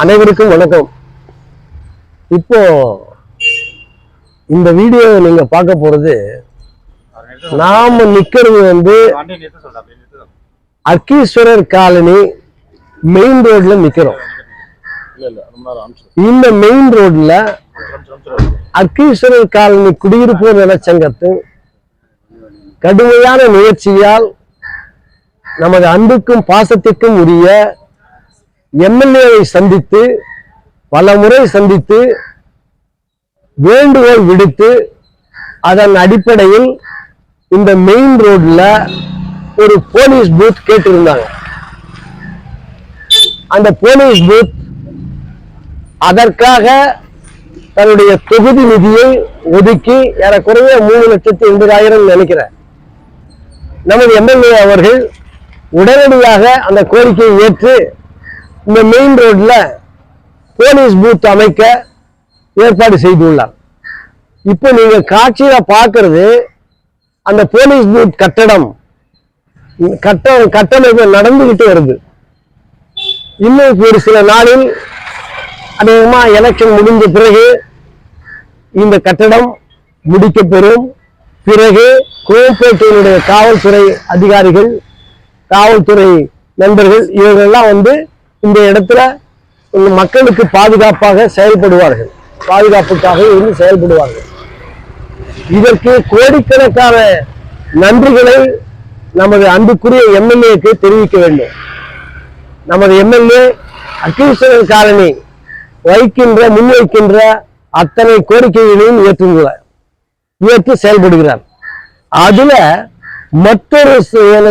அனைவருக்கும் வணக்கம். இப்போ இந்த வீடியோ நீங்க பார்க்க போறது நாம நிக்கிறது வந்து அக்கீஸ்வரர் காலனி மெயின் ரோட்ல நிக்கிறோம். இந்த மெயின் ரோட்ல அக்கீஸ்வரர் காலனி குடியிருப்போர் நலச்சங்கத்தின் கடுமையான முயற்சியால் நமது அன்புக்கும் பாசத்திற்கும் உரிய எம்எல்ஏவை சந்தித்து பல முறை சந்தித்து வேண்டுகோள் விடுத்து அதன் அடிப்படையில் இந்த மெயின் ரோட்ல ஒரு போலீஸ் பூத் கேட்டிருந்தாங்க. அந்த போலீஸ் பூத் அதற்காக தன்னுடைய தொகுதி நிதியை ஒதுக்கி ஏறக்குறைய மூணு லட்சத்தி எண்பதாயிரம் நினைக்கிறேன். நமது எம்எல்ஏ அவர்கள் உடனடியாக அந்த கோரிக்கையை ஏற்று இந்த மெயின் ரோட்ல போலீஸ் பூத் அமைக்க ஏற்பாடு செய்துள்ளார். இப்போ நீங்க காட்சியில பார்க்கிறது அந்த போலீஸ் பூத் கட்டடம். கட்ட கட்டமைப்பு நடந்துகிட்டு வருது. இன்னும் ஒரு சில நாளில் அநேகமா எலெக்ஷன் முடிஞ்ச பிறகு இந்த கட்டடம் முடிக்கப்பெறும் பிறகு கோயம்பேட்டையினுடைய காவல்துறை அதிகாரிகள் காவல்துறை நண்பர்கள் இவர்கள்லாம் வந்து இந்த இடத்துல மக்களுக்கு பாதுகாப்பாக செயல்படுவார்கள். பாதுகாப்புக்காக இருந்து செயல்படுவார்கள். இதற்கு கோடிக்கணக்கான நன்றிகளை நமது அன்புக்குரிய எம்எல்ஏக்கு தெரிவிக்க வேண்டும். நமது எம்எல்ஏ அக்கீஸ்வரர் காலனி வைக்கின்ற முன்வைக்கின்ற அத்தனை கோரிக்கைகளையும் ஏற்றுகிறார் ஏற்று செயல்படுகிறார். அதுல மற்றொரு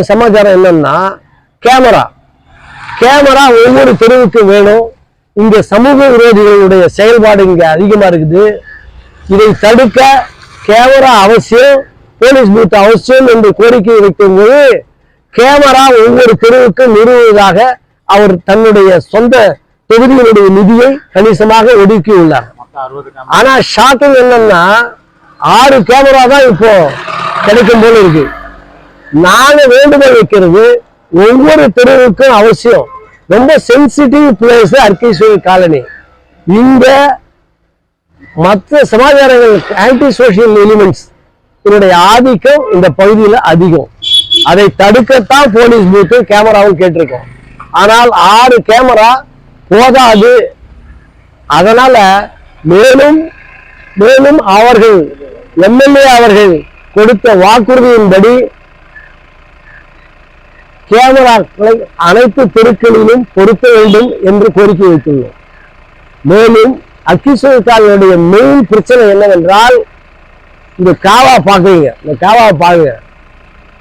சமாச்சாரம் என்னன்னா கேமரா. கேமரா ஒவ்வொரு தெருவுக்கும் வேணும். இங்க சமூக விரோதிகளுடைய செயல்பாடு இங்க அதிகமா இருக்குது. இதை தடுக்க கேமரா அவசியம் போலீஸ் பூத் அவசியம் என்று கோரிக்கை வைக்கும்போது கேமரா ஒவ்வொரு தெருவுக்கும் நிறுவுவதாக அவர் தன்னுடைய சொந்த தொகுதியினுடைய நிதியை கணிசமாக ஒதுக்கியுள்ளார். ஆனா ஷாக்கிங் என்னன்னா ஆறு கேமரா தான் இப்போ கிடைக்கும் போல இருக்கு. நாங்க வேண்டுகோள் வைக்கிறது ஒவ்வொரு தெருவுக்கும் அவசியம். ரொம்ப சென்சிட்டிவ் பிளேஸ் அர்கீஸ்வரி காலனி. இங்க மற்ற சமாச்சாரங்கள் ஆன்டி சோஷியல் எலிமெண்ட்ஸ் இதனுடைய ஆதிக்கம் இந்த பகுதியில் அதிகம். அதை தடுக்கத்தான் போலீஸ் பூத்தும் கேமராவும் கேட்டிருக்கோம். ஆனால் ஆறு கேமரா போதாது. அதனால மேலும் மேலும் அவர்கள் எம்எல்ஏ அவர்கள் கொடுத்த வாக்குறுதியின்படி கேமராக்களை அனைத்து தெருக்களிலும் பொருத்த வேண்டும் என்று கோரிக்கை வைத்துள்ளோம். மேலும் அக்கிசுவத்தாளுடைய மெயின் பிரச்சனை என்னவென்றால் இந்த காவா பார்க்குறீங்க. இந்த காவா பாருங்க.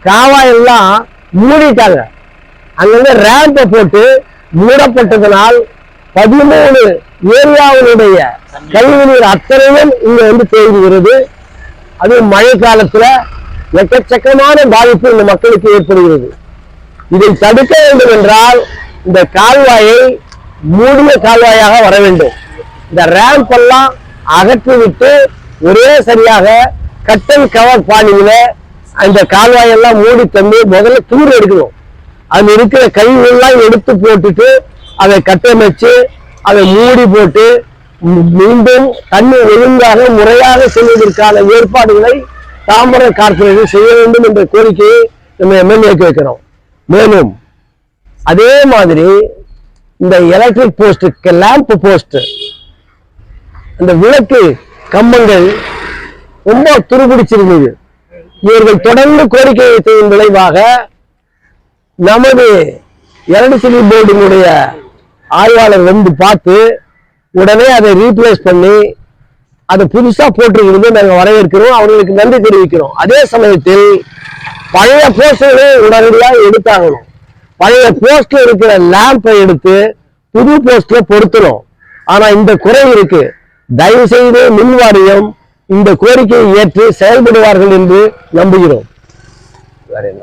காவா எல்லாம் மூடிட்டாங்க. அங்கங்க ரேம்பை போட்டு மூடப்பட்டதனால் பதிமூணு ஏரியாவினுடைய கழிவுநீர் அத்தனையும் இங்க வந்து தேங்குகிறது. அது மழை காலத்துல எக்கச்சக்கமான பாதிப்பு இந்த மக்களுக்கு ஏற்படுகிறது. இதை தடுக்க வேண்டும் என்றால் இந்த கால்வாயை மூடிய கால்வாயாக வர வேண்டும். இந்த ரேம்ப் எல்லாம் அகற்றிவிட்டு ஒரே சரியாக கட்டன் கவர் பாணியில அந்த கால்வாயெல்லாம் மூடி தந்து முதல்ல தூர் எடுக்கணும். அது இருக்கிற கழிவுகள்லாம் எடுத்து போட்டுட்டு அதை கட்டமைச்சு அதை மூடி போட்டு மீண்டும் தண்ணீர் ஒழுங்காக முறையாக செய்வதற்கான ஏற்பாடுகளை தாம்பரம் கார்ப்பரேஷன் செய்ய வேண்டும் என்ற கோரிக்கையை நம்ம எம்எல்ஏக்கு வைக்கிறோம். மேலும் அதே மாதிரி இந்த எலக்ட்ரிக் போஸ்ட் லேம்ப் போஸ்ட் அந்த விளக்கு கம்பங்கள் ரொம்ப துருபிடிச்சிருந்தது இவர்கள் தொடர்ந்து கோரிக்கை வைத்ததன் விளைவாக நமது எலக்ட்ரிசிட்டி போர்டினுடைய ஆய்வாளர் வந்து பார்த்து உடனே அதை ரீப்ளேஸ் பண்ணி அதை புதுசா போட்டிருக்கிறது நாங்கள் வரவேற்கிறோம் அவர்களுக்கு நன்றி தெரிவிக்கிறோம். அதே சமயத்தில் பழைய போஸ்டர்களை உடனடியாக எடுத்தாகணும். பழைய போஸ்ட்ல இருக்கிற லேம்பை எடுத்து புது போஸ்ட்ல பொருத்தணும். ஆனா இந்த குறை இருக்கு. தயவு செய்து மின் வாரியம் இந்த கோரிக்கையை ஏற்று செயல்படுவார்கள் என்று நம்புகிறோம். வேற என்ன?